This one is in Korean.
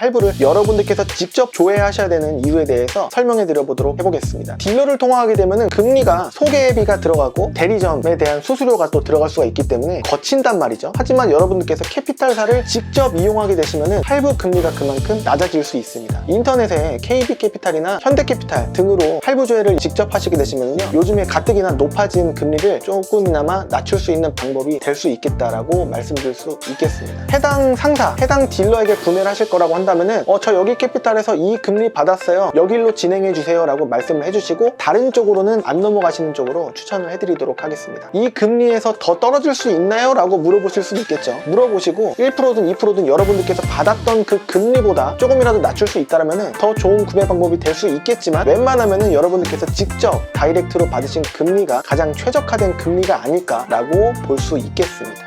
할부를 여러분들께서 직접 조회하셔야 되는 이유에 대해서 설명해 드려보도록 해보겠습니다. 딜러를 통화하게 되면 금리가 소개비가 들어가고 대리점에 대한 수수료가 또 들어갈 수가 있기 때문에 거친단 말이죠. 하지만 여러분들께서 캐피탈사를 직접 이용하게 되시면 할부 금리가 그만큼 낮아질 수 있습니다. 인터넷에 KB캐피탈이나 현대캐피탈 등으로 할부 조회를 직접 하시게 되시면요. 요즘에 가뜩이나 높아진 금리를 조금이나마 낮출 수 있는 방법이 될 수 있겠다라고 말씀드릴 수 있겠습니다. 해당 상사, 해당 딜러에게 구매를 하실 거라고 한다 면은 어, 저 여기 캐피탈에서 이 금리 받았어요. 여기로 진행해 주세요 라고 말씀을 해주시고 다른 쪽으로는 안 넘어가시는 쪽으로 추천을 해드리도록 하겠습니다. 이 금리에서 더 떨어질 수 있나요? 라고 물어보실 수도 있겠죠. 물어보시고 1%든 2%든 여러분들께서 받았던 그 금리보다 조금이라도 낮출 수 있다면 더 좋은 구매 방법이 될 수 있겠지만 웬만하면 여러분들께서 직접 다이렉트로 받으신 금리가 가장 최적화된 금리가 아닐까라고 볼 수 있겠습니다.